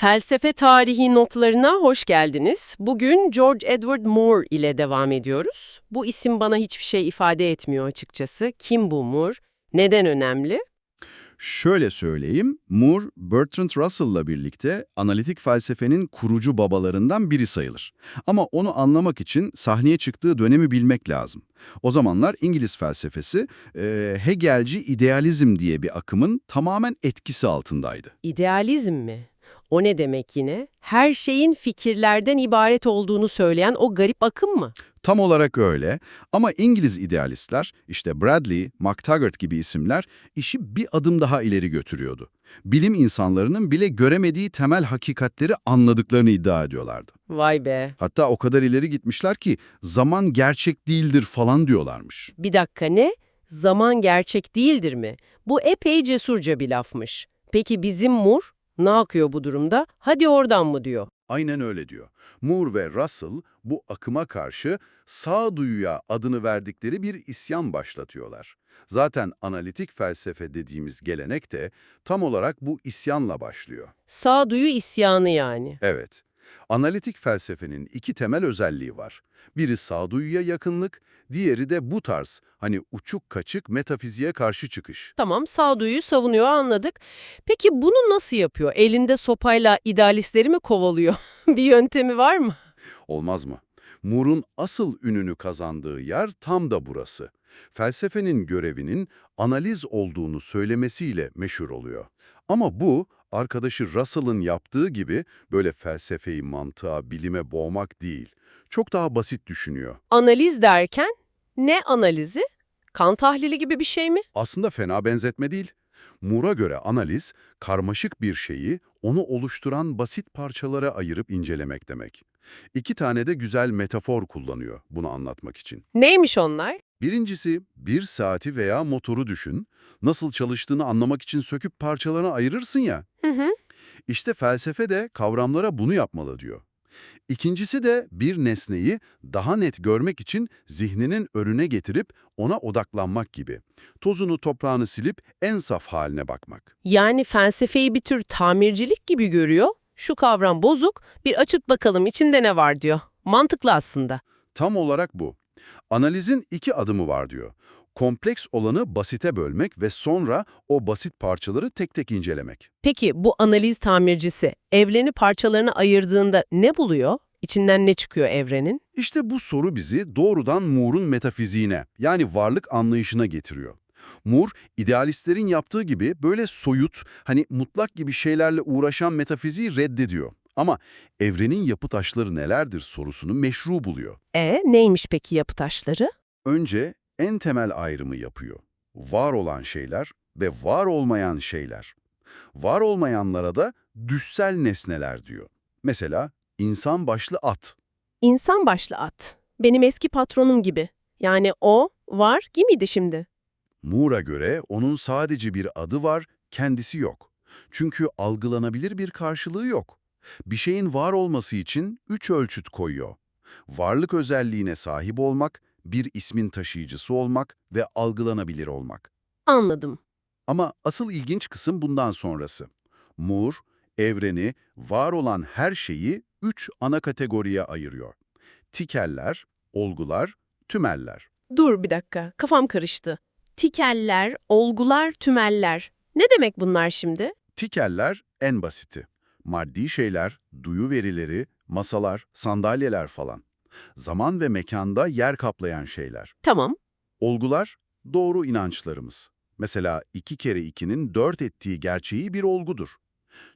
Felsefe tarihi notlarına hoş geldiniz. Bugün George Edward Moore ile devam ediyoruz. Bu isim bana hiçbir şey ifade etmiyor açıkçası. Kim bu Moore? Neden önemli? Şöyle söyleyeyim, Moore, Bertrand Russell'la birlikte analitik felsefenin kurucu babalarından biri sayılır. Ama onu anlamak için sahneye çıktığı dönemi bilmek lazım. O zamanlar İngiliz felsefesi, e, Hegelci idealizm diye bir akımın tamamen etkisi altındaydı. İdealizm mi? O ne demek yine? Her şeyin fikirlerden ibaret olduğunu söyleyen o garip akım mı? Tam olarak öyle ama İngiliz idealistler, işte Bradley, MacTaggart gibi isimler işi bir adım daha ileri götürüyordu. Bilim insanlarının bile göremediği temel hakikatleri anladıklarını iddia ediyorlardı. Vay be. Hatta o kadar ileri gitmişler ki zaman gerçek değildir falan diyorlarmış. Bir dakika ne? Zaman gerçek değildir mi? Bu epey cesurca bir lafmış. Peki bizim Moore ne yapıyor bu durumda? Hadi oradan mı diyor? Aynen öyle diyor. Moore ve Russell bu akıma karşı sağduyuya adını verdikleri bir isyan başlatıyorlar. Zaten analitik felsefe dediğimiz gelenek de tam olarak bu isyanla başlıyor. Sağduyu isyanı yani. Evet, analitik felsefenin iki temel özelliği var. Biri sağduyuya yakınlık, diğeri de bu tarz, hani uçuk kaçık metafiziğe karşı çıkış. Tamam sağduyuyu savunuyor anladık. Peki bunu nasıl yapıyor? Elinde sopayla idealistleri mi kovalıyor? bir yöntemi var mı? Olmaz mı? Moore'un asıl ününü kazandığı yer tam da burası. Felsefenin görevinin analiz olduğunu söylemesiyle meşhur oluyor. Ama bu, arkadaşı Russell'ın yaptığı gibi böyle felsefeyi mantığa, bilime boğmak değil. Çok daha basit düşünüyor. Analiz derken ne analizi? Kan tahlili gibi bir şey mi? Aslında fena benzetme değil. Moore'a göre analiz, karmaşık bir şeyi onu oluşturan basit parçalara ayırıp incelemek demek. İki tane de güzel metafor kullanıyor bunu anlatmak için. Neymiş onlar? Birincisi, bir saati veya motoru düşün. Nasıl çalıştığını anlamak için söküp parçalarına ayırırsın ya. Hı hı. İşte felsefe de kavramlara bunu yapmalı diyor. İkincisi de bir nesneyi daha net görmek için zihninin önüne getirip ona odaklanmak gibi. Tozunu toprağını silip en saf haline bakmak. Yani felsefeyi bir tür tamircilik gibi görüyor. Şu kavram bozuk, bir açıp bakalım içinde ne var diyor. Mantıklı aslında. Tam olarak bu. Analizin iki adımı var diyor. Kompleks olanı basite bölmek ve sonra o basit parçaları tek tek incelemek. Peki bu analiz tamircisi evreni parçalarına ayırdığında ne buluyor? İçinden ne çıkıyor evrenin? İşte bu soru bizi doğrudan Moore'un metafiziğine, yani varlık anlayışına getiriyor. Moore, idealistlerin yaptığı gibi böyle soyut, hani mutlak gibi şeylerle uğraşan metafiziği reddediyor. Ama evrenin yapı taşları nelerdir sorusunu meşru buluyor. E neymiş peki yapı taşları? Önce en temel ayrımı yapıyor. Var olan şeyler ve var olmayan şeyler. Var olmayanlara da düşsel nesneler diyor. Mesela insan başlı at. İnsan başlı at. Benim eski patronum gibi. Yani o var gibiydi şimdi. Moore'a göre onun sadece bir adı var, kendisi yok. Çünkü algılanabilir bir karşılığı yok. Bir şeyin var olması için üç ölçüt koyuyor. Varlık özelliğine sahip olmak, bir ismin taşıyıcısı olmak ve algılanabilir olmak. Anladım. Ama asıl ilginç kısım bundan sonrası. Moore, evreni, var olan her şeyi üç ana kategoriye ayırıyor. Tikeller, olgular, tümeller. Dur bir dakika kafam karıştı. Tikeller, olgular, tümeller. Ne demek bunlar şimdi? Tikeller en basiti. Maddi şeyler, duyu verileri, masalar, sandalyeler falan. Zaman ve mekanda yer kaplayan şeyler. Tamam. Olgular, doğru inançlarımız. Mesela 2 kere 2'nin 4 ettiği gerçeği bir olgudur.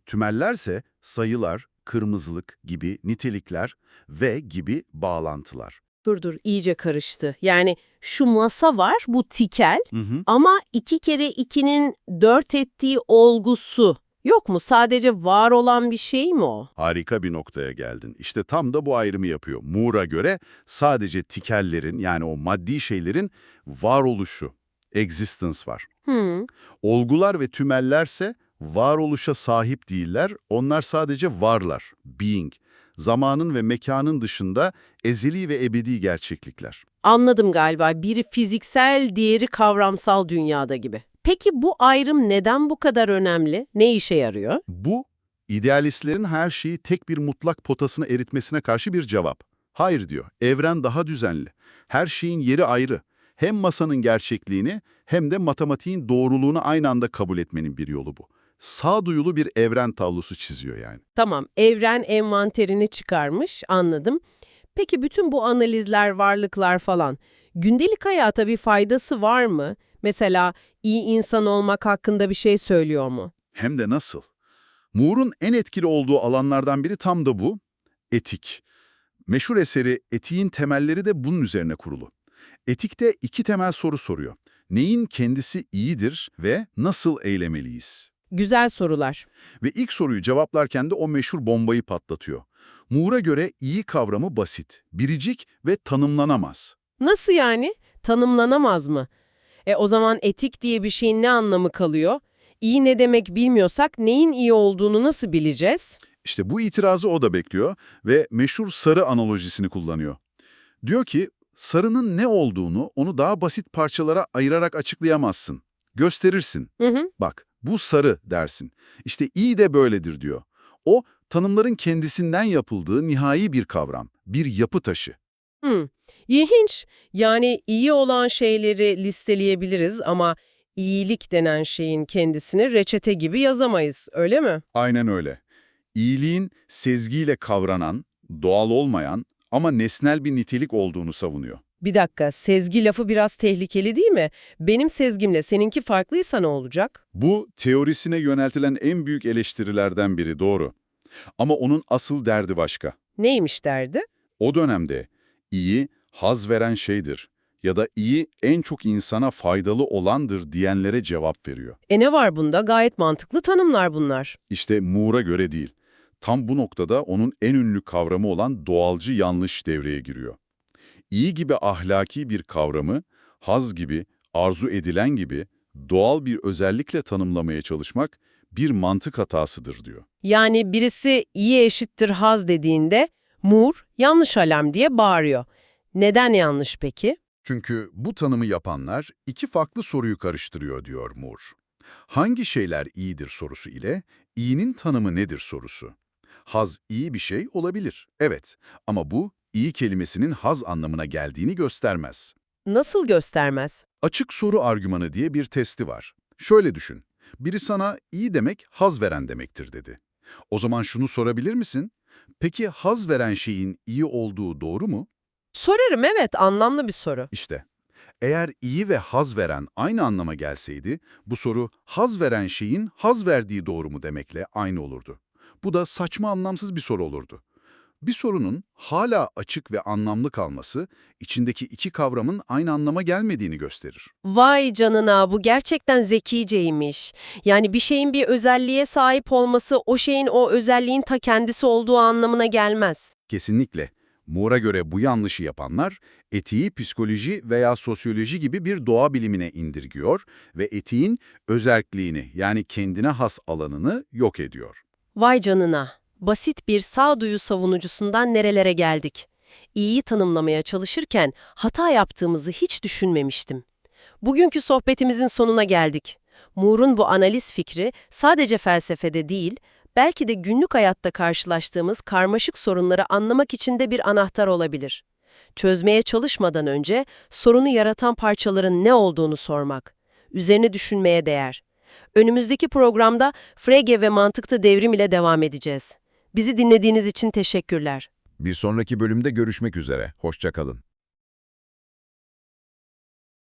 Tümellerse sayılar, kırmızılık gibi nitelikler ve gibi bağlantılar. Dur dur iyice karıştı. Yani şu masa var bu tikel Hı hı. ama iki kere ikinin dört ettiği olgusu. Yok mu? Sadece var olan bir şey mi o? Harika bir noktaya geldin. İşte tam da bu ayrımı yapıyor. Moore'a göre sadece tikellerin yani o maddi şeylerin varoluşu, existence var. Hmm. Olgular ve tümellerse varoluşa sahip değiller, onlar sadece varlar, being. Zamanın ve mekanın dışında ezeli ve ebedi gerçeklikler. Anladım galiba. Biri fiziksel, diğeri kavramsal dünyada gibi. Peki bu ayrım neden bu kadar önemli? Ne işe yarıyor? Bu, İdealistlerin her şeyi tek bir mutlak potasına eritmesine karşı bir cevap. Hayır diyor, evren daha düzenli. Her şeyin yeri ayrı. Hem masanın gerçekliğini hem de matematiğin doğruluğunu aynı anda kabul etmenin bir yolu bu. Sağduyulu bir evren tablosu çiziyor yani. Tamam, evren envanterini çıkarmış, anladım. Peki bütün bu analizler, varlıklar falan, gündelik hayata bir faydası var mı? Mesela iyi insan olmak hakkında bir şey söylüyor mu? Hem de nasıl? Moore'un en etkili olduğu alanlardan biri tam da bu, etik. Meşhur eseri Etiğin Temelleri de bunun üzerine kurulu. Etikte iki temel soru soruyor. Neyin kendisi iyidir ve nasıl eylemeliyiz? Güzel sorular. Ve ilk soruyu cevaplarken de o meşhur bombayı patlatıyor. Moore'a göre iyi kavramı basit, biricik ve tanımlanamaz. Nasıl yani? Tanımlanamaz mı? E o zaman etik diye bir şeyin ne anlamı kalıyor? İyi ne demek bilmiyorsak neyin iyi olduğunu nasıl bileceğiz? İşte bu itirazı o da bekliyor ve meşhur sarı analojisini kullanıyor. Diyor ki, sarının ne olduğunu onu daha basit parçalara ayırarak açıklayamazsın. Gösterirsin. Hı hı. Bak, bu sarı dersin. İşte iyi de böyledir diyor. O, tanımların kendisinden yapıldığı nihai bir kavram, bir yapı taşı. Hı. İlginç. Yani iyi olan şeyleri listeleyebiliriz ama iyilik denen şeyin kendisini reçete gibi yazamayız, öyle mi? Aynen öyle. İyiliğin sezgiyle kavranan, doğal olmayan ama nesnel bir nitelik olduğunu savunuyor. Bir dakika, sezgi lafı biraz tehlikeli değil mi? Benim sezgimle seninki farklıysa ne olacak? Bu teorisine yöneltilen en büyük eleştirilerden biri doğru. Ama onun asıl derdi başka. Neymiş derdi? O dönemde iyi, haz veren şeydir ya da iyi en çok insana faydalı olandır diyenlere cevap veriyor. E ne var bunda? Gayet mantıklı tanımlar bunlar. İşte Moore'a göre değil. Tam bu noktada onun en ünlü kavramı olan doğalcı yanlış devreye giriyor. İyi gibi ahlaki bir kavramı, haz gibi, arzu edilen gibi doğal bir özellikle tanımlamaya çalışmak bir mantık hatasıdır diyor. Yani birisi iyi eşittir haz dediğinde Moore yanlış alarm diye bağırıyor. Neden yanlış peki? Çünkü bu tanımı yapanlar iki farklı soruyu karıştırıyor diyor Moore. Hangi şeyler iyidir sorusu ile iyinin tanımı nedir sorusu. Haz iyi bir şey olabilir, evet ama bu iyi kelimesinin haz anlamına geldiğini göstermez. Nasıl göstermez? Açık soru argümanı diye bir testi var. Şöyle düşün, biri sana iyi demek haz veren demektir dedi. O zaman şunu sorabilir misin? Peki haz veren şeyin iyi olduğu doğru mu? Sorarım evet, anlamlı bir soru. İşte, eğer iyi ve haz veren aynı anlama gelseydi, bu soru haz veren şeyin haz verdiği doğru mu demekle aynı olurdu. Bu da saçma anlamsız bir soru olurdu. Bir sorunun hala açık ve anlamlı kalması, içindeki iki kavramın aynı anlama gelmediğini gösterir. Vay canına bu gerçekten zekiceymiş. Yani bir şeyin bir özelliğe sahip olması o şeyin o özelliğin ta kendisi olduğu anlamına gelmez. Kesinlikle. Moore'a göre bu yanlışı yapanlar, etiği psikoloji veya sosyoloji gibi bir doğa bilimine indirgiyor ve etiğin özerkliğini yani kendine has alanını yok ediyor. Vay canına. Basit bir sağduyu savunucusundan nerelere geldik. İyiyi tanımlamaya çalışırken hata yaptığımızı hiç düşünmemiştim. Bugünkü sohbetimizin sonuna geldik. Moore'un bu analiz fikri sadece felsefede değil, belki de günlük hayatta karşılaştığımız karmaşık sorunları anlamak için de bir anahtar olabilir. Çözmeye çalışmadan önce sorunu yaratan parçaların ne olduğunu sormak, üzerine düşünmeye değer. Önümüzdeki programda Frege ve mantıkta devrim ile devam edeceğiz. Bizi dinlediğiniz için teşekkürler. Bir sonraki bölümde görüşmek üzere. Hoşçakalın.